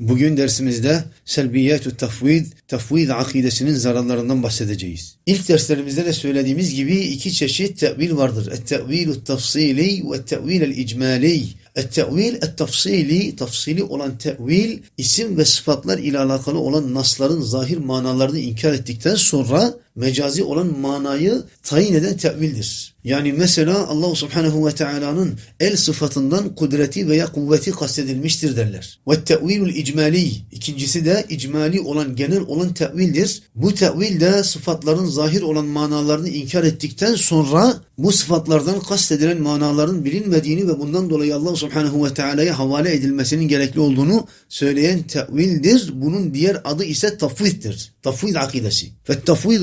Bugün dersimizde selbiyetü tafvid, tafvid akidesinin zararlarından bahsedeceğiz. İlk derslerimizde de söylediğimiz gibi iki çeşit tevil vardır. Et-tevilü tafsili ve et-tevil icmali. Et-tevil et-tafsili, tafsili olan tevil, isim ve sıfatlar ile alakalı olan nasların zahir manalarını inkar ettikten sonra mecazi olan manayı tayin eden tevildir. Yani mesela Allah Subhanahu ve Taala'nın el sıfatından kudreti veya kuvveti kastedilmiştir derler. Ve tevilül icmali ikincisi de icmali olan genel olan tevildir. Bu tevil de sıfatların zahir olan manalarını inkar ettikten sonra bu sıfatlardan kastedilen manaların bilinmediğini ve bundan dolayı Allah Subhanahu ve Taala'ya havale edilmesinin gerekli olduğunu söyleyen tevildir. Bunun diğer adı ise tafviddir. Tafvid akidesi.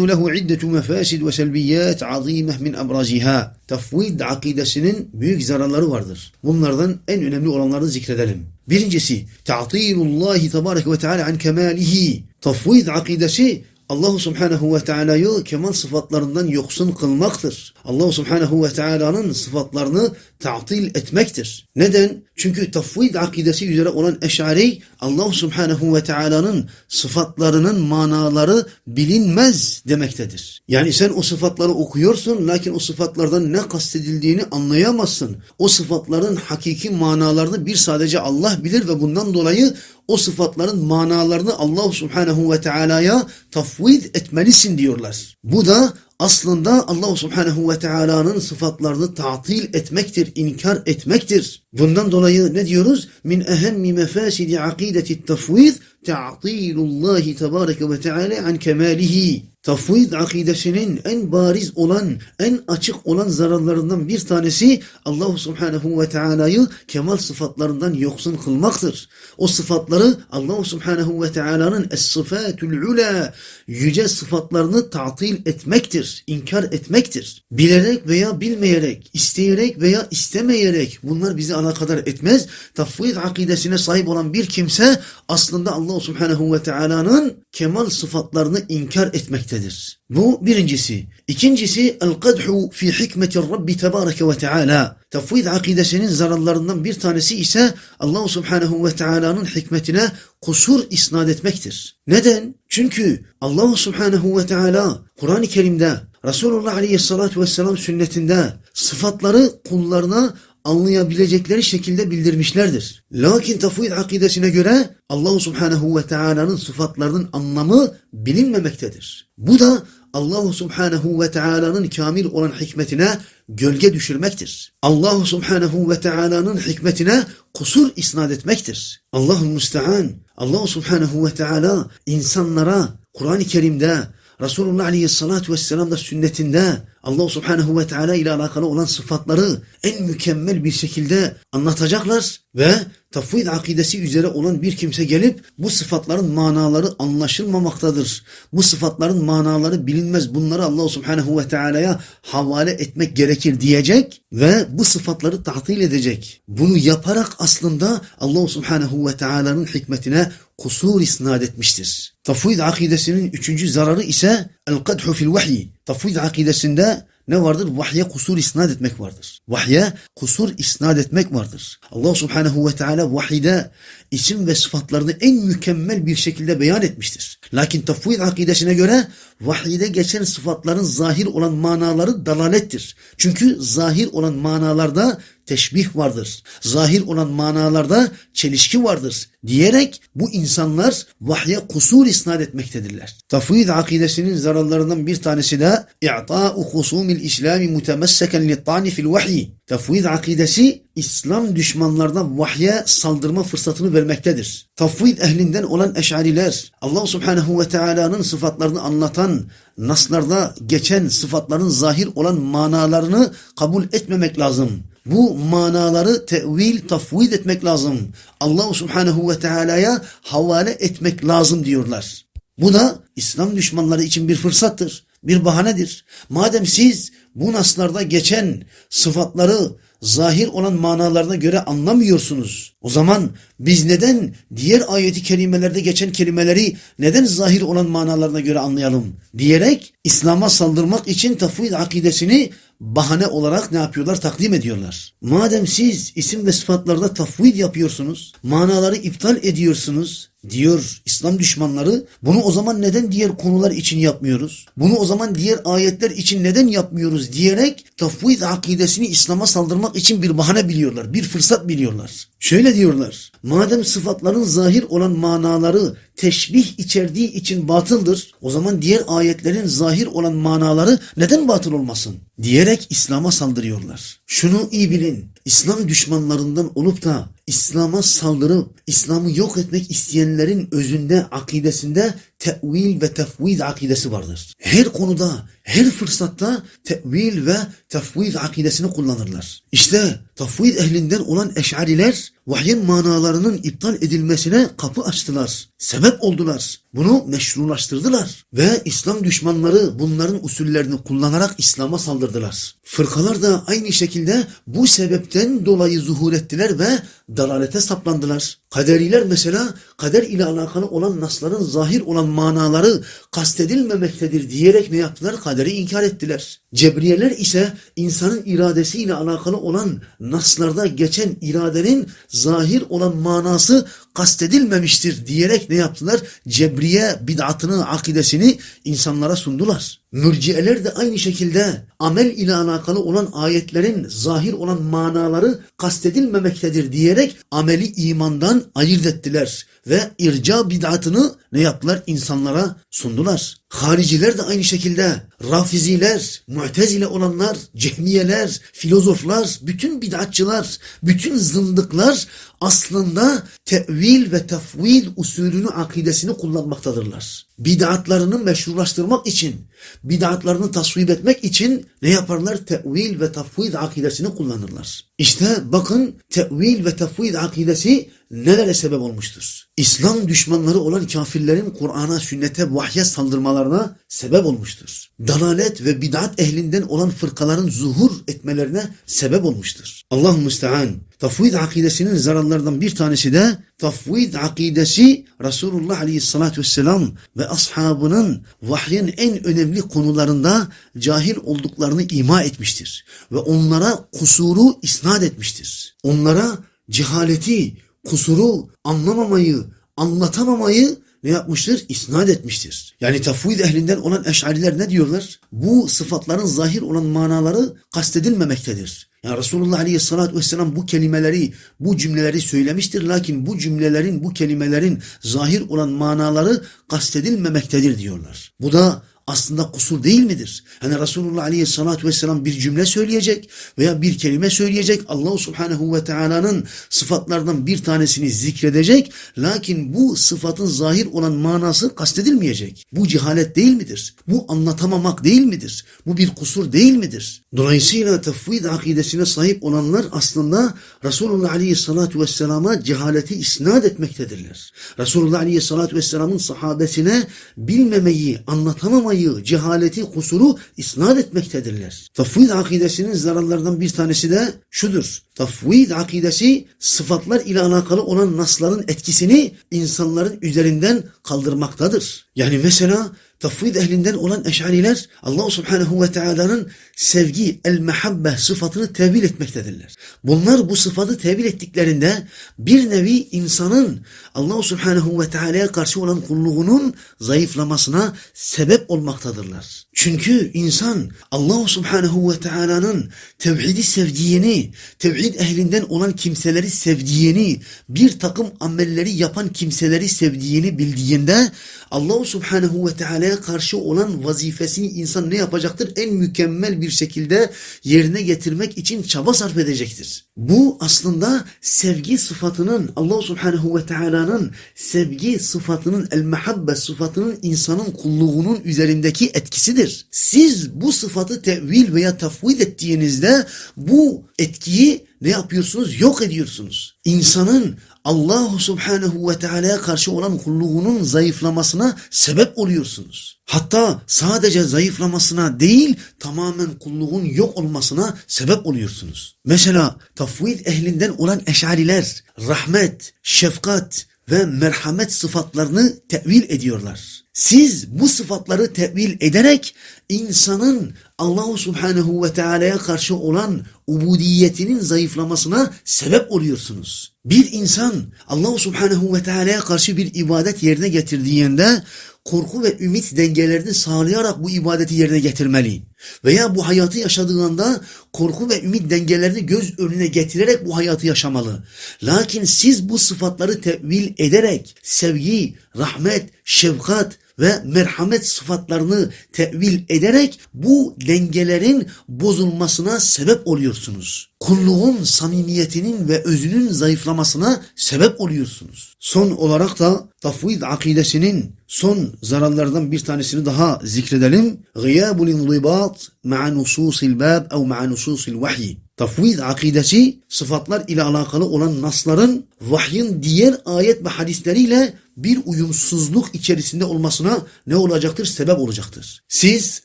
Lehu iddetu mefasid ve selbiyat azimeh min abraziha. Tafvid akidesinin büyük zararları vardır. Bunlardan en önemli olanları zikredelim. Birincisi, ta'tilullahi tebareke ve teala an kemalihi. Tafvid akidesi Allah Subhanahu ve Teala'yı kemal sıfatlarından yoksun kılmaktır. Allah Subhanahu ve Teala'nın sıfatlarını ta'til etmektir. Neden? Çünkü tafvid akidesi üzere olan eşari Allah Subhanahu ve Teala'nın sıfatlarının manaları bilinmez demektedir. Yani sen o sıfatları okuyorsun lakin o sıfatlardan ne kastedildiğini anlayamazsın. O sıfatların hakiki manalarını bir sadece Allah bilir ve bundan dolayı o sıfatların manalarını Allah Subhanahu ve Teala'ya tafvid etmelisin diyorlar. Bu da aslında Allah Subhanahu ve Teala'nın sıfatlarını tatil etmektir, inkar etmektir. Bundan dolayı ne diyoruz? Min ehemmi mefasidi akideti tafvid ta'tilullahi tebareke ve teala an kemalihi. Tafvid akidesinin en bariz olan, en açık olan zararlarından bir tanesi Allah Subhanahu ve Teala'yı kemal sıfatlarından yoksun kılmaktır. O sıfatları Allah Subhanahu ve Teala'nın es-sıfatül ula yüce sıfatlarını tatil etmektir, inkar etmektir. Bilerek veya bilmeyerek, isteyerek veya istemeyerek bunlar bizi alakadar etmez. Tafvid akidesine sahip olan bir kimse aslında Allah Subhanahu ve Teala'nın kemal sıfatlarını inkar etmektedir. Bu birincisi. İkincisi el-kadhu fi hikmeti Rabbi tebareke ve teala. Tafvid akidesinin zararlarından bir tanesi ise Allah Subhanahu ve Teala'nın hikmetine kusur isnat etmektir. Neden? Çünkü Allah Subhanahu ve Teala Kur'an-ı Kerim'de Resulullah Aleyhisselatü Vesselam sünnetinde sıfatları kullarına anlayabilecekleri şekilde bildirmişlerdir. Lakin tafvid akidesine göre Allah Subhanahu ve Teala'nın sıfatlarının anlamı bilinmemektedir. Bu da Allah Subhanahu ve Teala'nın kamil olan hikmetine gölge düşürmektir. Allah Subhanahu ve Teala'nın hikmetine kusur isnat etmektir. Allah'ın müstehan. Allah Subhanahu ve Teala insanlara Kur'an-ı Kerim'de Resulullah Aleyhisselatü Vesselam da sünnetinde Allah Subhanahu ve Teala ile alakalı olan sıfatları en mükemmel bir şekilde anlatacaklar ve tafvid akidesi üzere olan bir kimse gelip bu sıfatların manaları anlaşılmamaktadır. Bu sıfatların manaları bilinmez. Bunları Allah Subhanahu ve Teala'ya havale etmek gerekir diyecek ve bu sıfatları tatil edecek. Bunu yaparak aslında Allah Subhanahu ve Teala'nın hikmetine kusur isnat etmiştir. Tafvid akidesinin üçüncü zararı ise el-kadhu fil vahyi. Tafvid akidesinde ne vardır? Vahye kusur isnat etmek vardır. Vahye kusur isnat etmek vardır. Allah Subhanahu ve Teala vahide isim ve sıfatlarını en mükemmel bir şekilde beyan etmiştir. Lakin tafvid akidesine göre vahide geçen sıfatların zahir olan manaları dalalettir. Çünkü zahir olan manalarda teşbih vardır. Zahir olan manalarda çelişki vardır diyerek bu insanlar vahye kusur isnat etmektedirler. Tafvid akidesinin zararlarından bir tanesi de i'ta'u husumil İslami mutemesseken li'tani fil vahyi. Tafvid akidesi İslam düşmanlarına vahye saldırma fırsatını vermektedir. Tafvid ehlinden olan eşariler Allah Subhanahu ve Teala'nın sıfatlarını anlatan naslarda geçen sıfatların zahir olan manalarını kabul etmemek lazım. Bu manaları tevil, tafvid etmek lazım. Allah Subhanahu ve Teala'ya havale etmek lazım diyorlar. Bu da İslam düşmanları için bir fırsattır, bir bahanedir. Madem siz bu naslarda geçen sıfatları zahir olan manalarına göre anlamıyorsunuz. O zaman biz neden diğer ayeti kerimelerde geçen kelimeleri neden zahir olan manalarına göre anlayalım diyerek İslam'a saldırmak için tafvid akidesini bahane olarak ne yapıyorlar? Takdim ediyorlar. Madem siz isim ve sıfatlarda tafvid yapıyorsunuz, manaları iptal ediyorsunuz, diyor İslam düşmanları. Bunu o zaman neden diğer konular için yapmıyoruz? Bunu o zaman diğer ayetler için neden yapmıyoruz diyerek tafvid akidesini İslam'a saldırmak için bir bahane biliyorlar. Bir fırsat biliyorlar. Şöyle diyorlar. Madem sıfatların zahir olan manaları teşbih içerdiği için batıldır. O zaman diğer ayetlerin zahir olan manaları neden batıl olmasın? Diyerek İslam'a saldırıyorlar. Şunu iyi bilin. İslam düşmanlarından olup da İslam'a saldırıp İslam'ı yok etmek isteyenlerin özünde, akidesinde tevil ve tefvid akidesi vardır. Her konuda, her fırsatta tevil ve tefvid akidesini kullanırlar. İşte tefvid ehlinden olan eşariler vahyin manalarının iptal edilmesine kapı açtılar. Sebep oldular. Bunu meşrulaştırdılar. Ve İslam düşmanları bunların usullerini kullanarak İslam'a saldırdılar. Fırkalar da aynı şekilde bu sebepten dolayı zuhur ettiler ve dalalete saplandılar. Kaderiler mesela kader ile alakalı olan nasların zahir olan manaları kastedilmemektedir diyerek ne yaptılar? Kaderi inkar ettiler. Cebriyeler ise insanın iradesiyle alakalı olan naslarda geçen iradenin zahir olan manası kastedilmemiştir diyerek ne yaptılar? Cebriye bid'atını, akidesini insanlara sundular. Mürciyeler de aynı şekilde amel ile alakalı olan ayetlerin zahir olan manaları kastedilmemektedir diyerek ameli imandan ayırt ettiler ve irca bid'atını ne yaptılar? insanlara sundular. Hariciler de aynı şekilde rafiziler, mu'tezile olanlar, cehmiyeler, filozoflar, bütün bid'atçılar, bütün zındıklar aslında tevil ve tefvid usulünü akidesini kullanmaktadırlar. Bid'atlarını meşrulaştırmak için, bid'atlarını tasvip etmek için ne yaparlar? Tevil ve tefvid akidesini kullanırlar. İşte bakın tevil ve tefvid akidesi nelere sebep olmuştur? İslam düşmanları olan kafirlerin Kur'an'a, sünnete, vahye saldırmalarına sebep olmuştur. Dalalet ve bid'at ehlinden olan fırkaların zuhur etmelerine sebep olmuştur. Allah müstean. Tafvid akidesinin zararlarından bir tanesi de tafvid akidesi Resulullah Aleyhisselatü Vesselam ve ashabının vahyin en önemli konularında cahil olduklarını ima etmiştir. Ve onlara kusuru isnat etmiştir. Onlara cehaleti, kusuru anlamamayı, anlatamamayı ne yapmıştır? İsnat etmiştir. Yani tafvid ehlinden olan eşariler ne diyorlar? Bu sıfatların zahir olan manaları kastedilmemektedir. Yani Resulullah Aleyhisselatü Vesselam bu kelimeleri, bu cümleleri söylemiştir. Lakin bu cümlelerin, bu kelimelerin zahir olan manaları kastedilmemektedir diyorlar. Bu da aslında kusur değil midir? Hani Resulullah Aleyhisselatü Vesselam bir cümle söyleyecek veya bir kelime söyleyecek. Allah Subhanahu ve Teala'nın sıfatlardan bir tanesini zikredecek. Lakin bu sıfatın zahir olan manası kastedilmeyecek. Bu cehalet değil midir? Bu anlatamamak değil midir? Bu bir kusur değil midir? Dolayısıyla tefvid akidesine sahip olanlar aslında Resulullah Aleyhisselatü Vesselam'a cehaleti isnat etmektedirler. Resulullah Aleyhisselatü Vesselam'ın sahabesine bilmemeyi, anlatamamayı olmayı, cehaleti, kusuru isnat etmektedirler. Tafvid akidesinin zararlarından bir tanesi de şudur. Tafvid akidesi sıfatlar ile alakalı olan nasların etkisini insanların üzerinden kaldırmaktadır. Yani mesela tafvid ehlinden olan eşariler Allah subhanehu ve teala'nın sevgi, el mehabbe sıfatını tevil etmektedirler. Bunlar bu sıfatı tevil ettiklerinde bir nevi insanın Allah subhanehu ve teala'ya karşı olan kulluğunun zayıflamasına sebep olmaktadırlar. Çünkü insan Allah subhanehu ve teala'nın tevhidi sevdiğini, tevhid ehlinden olan kimseleri sevdiğini, bir takım amelleri yapan kimseleri sevdiğini bildiğinde Allah subhanehu ve teala'ya karşı olan vazifesini insan ne yapacaktır? En mükemmel bir şekilde yerine getirmek için çaba sarf edecektir. Bu aslında sevgi sıfatının Allah subhanehu ve teala'nın sevgi sıfatının el mehabbe sıfatının insanın kulluğunun üzerindeki etkisidir. Siz bu sıfatı tevil veya tafvid ettiğinizde bu etkiyi ne yapıyorsunuz? Yok ediyorsunuz. İnsanın Allah subhanehu ve teala'ya karşı olan kulluğunun zayıflamasına sebep oluyorsunuz. Hatta sadece zayıflamasına değil tamamen kulluğun yok olmasına sebep oluyorsunuz. Mesela tafvid ehlinden olan eşariler rahmet, şefkat ve merhamet sıfatlarını tevil ediyorlar. Siz bu sıfatları tevil ederek insanın Allahu Subhanahu ve Teala'ya karşı olan ubudiyetinin zayıflamasına sebep oluyorsunuz. Bir insan Allahu Subhanahu ve Teala'ya karşı bir ibadet yerine getirdiğinde korku ve ümit dengelerini sağlayarak bu ibadeti yerine getirmeli. Veya bu hayatı yaşadığında korku ve ümit dengelerini göz önüne getirerek bu hayatı yaşamalı. Lakin siz bu sıfatları tevil ederek sevgi, rahmet, şefkat ve merhamet sıfatlarını tevil ederek bu dengelerin bozulmasına sebep oluyorsunuz. Kulluğun samimiyetinin ve özünün zayıflamasına sebep oluyorsunuz. Son olarak da tafvid akidesinin son zararlardan bir tanesini daha zikredelim. Gıyabul indibat ma'a nususil bab ev ma'a nususil vahiy. Tafvid akidesi sıfatlar ile alakalı olan nasların vahyin diğer ayet ve hadisleriyle bir uyumsuzluk içerisinde olmasına ne olacaktır? Sebep olacaktır. Siz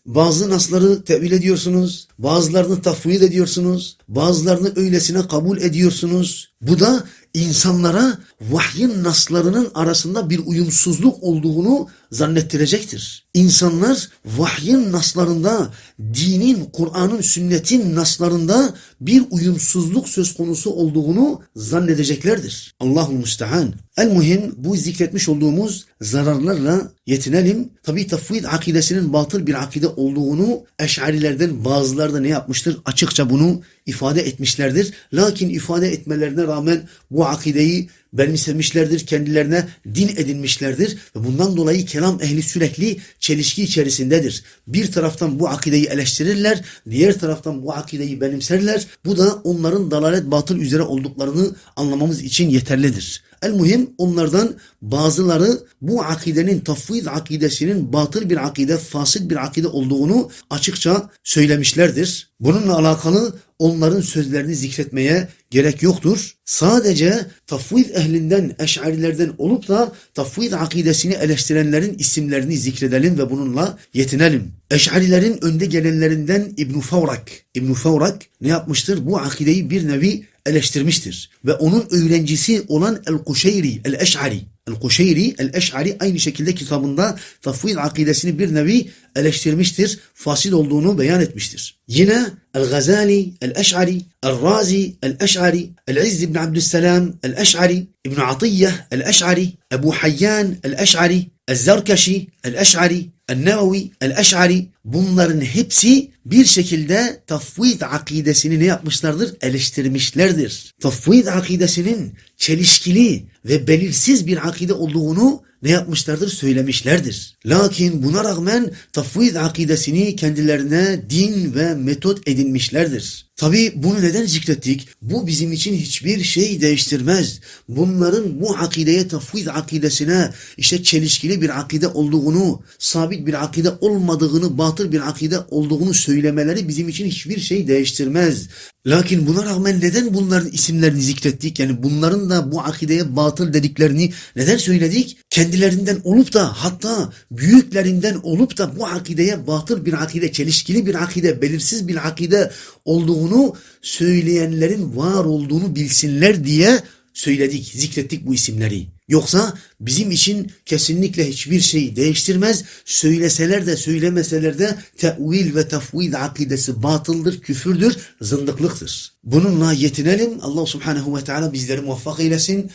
bazı nasları tevil ediyorsunuz, bazılarını tafvid ediyorsunuz, bazılarını öylesine kabul ediyorsunuz. Bu da insanlara vahyin naslarının arasında bir uyumsuzluk olduğunu zannettirecektir. İnsanlar vahyin naslarında, dinin, Kur'an'ın, sünnetin naslarında bir uyumsuzluk söz konusu olduğunu zannedeceklerdir. Allahu müstehan. El muhim bu zikretmiş olduğumuz zararlarla yetinelim. Tabi tafvid akidesinin batıl bir akide olduğunu eşarilerden bazıları da ne yapmıştır? Açıkça bunu ifade etmişlerdir. Lakin ifade etmelerine rağmen bu akideyi benimsemişlerdir, kendilerine din edinmişlerdir ve bundan dolayı kelam ehli sürekli çelişki içerisindedir. Bir taraftan bu akideyi eleştirirler, diğer taraftan bu akideyi benimserler. Bu da onların dalalet batıl üzere olduklarını anlamamız için yeterlidir. El muhim onlardan bazıları bu akidenin tafvid akidesinin batıl bir akide, fasit bir akide olduğunu açıkça söylemişlerdir. Bununla alakalı onların sözlerini zikretmeye gerek yoktur. Sadece tafvid ehlinden, eşarilerden olup da tafvid akidesini eleştirenlerin isimlerini zikredelim ve bununla yetinelim. Eşarilerin önde gelenlerinden İbn Favrak. İbn Favrak ne yapmıştır? Bu akideyi bir nevi eleştirmiştir. Ve onun öğrencisi olan El-Kuşeyri, El-Eş'ari. El-Kuşeyri, El-Eş'ari aynı şekilde kitabında tafvid akidesini bir nevi eleştirmiştir. Fasil olduğunu beyan etmiştir. Yine El-Gazali, El-Eş'ari, El-Razi, El-Eş'ari, El-İzz ibn Abdüsselam, El-Eş'ari, İbn Atiyye, El-Eş'ari, Ebu Hayyan, El-Eş'ari, El-Zarkaşi, El-Eş'ari, El-Nevevi, El-Eş'ari bunların hepsi bir şekilde tafvid akidesini ne yapmışlardır? Eleştirmişlerdir. Tafvid akidesinin çelişkili ve belirsiz bir akide olduğunu ne yapmışlardır? Söylemişlerdir. Lakin buna rağmen tafvid akidesini kendilerine din ve metot edinmişlerdir. Tabi bunu neden zikrettik? Bu bizim için hiçbir şey değiştirmez. Bunların bu akideye, tafvid akidesine işte çelişkili bir akide olduğunu, sabit bir akide olmadığını, batıl bir akide olduğunu söylemeleri bizim için hiçbir şey değiştirmez. Lakin buna rağmen neden bunların isimlerini zikrettik? Yani bunların da bu akideye batıl dediklerini neden söyledik? Kendilerinden olup da hatta büyüklerinden olup da bu akideye batıl bir akide, çelişkili bir akide, belirsiz bir akide olduğunu söyleyenlerin var olduğunu bilsinler diye söyledik, zikrettik bu isimleri. Yoksa bizim için kesinlikle hiçbir şey değiştirmez. Söyleseler de söylemeseler de tevil ve tafvid akidesi batıldır, küfürdür, zındıklıktır. Bununla yetinelim. Allah subhanehu ve teala bizleri muvaffak eylesin.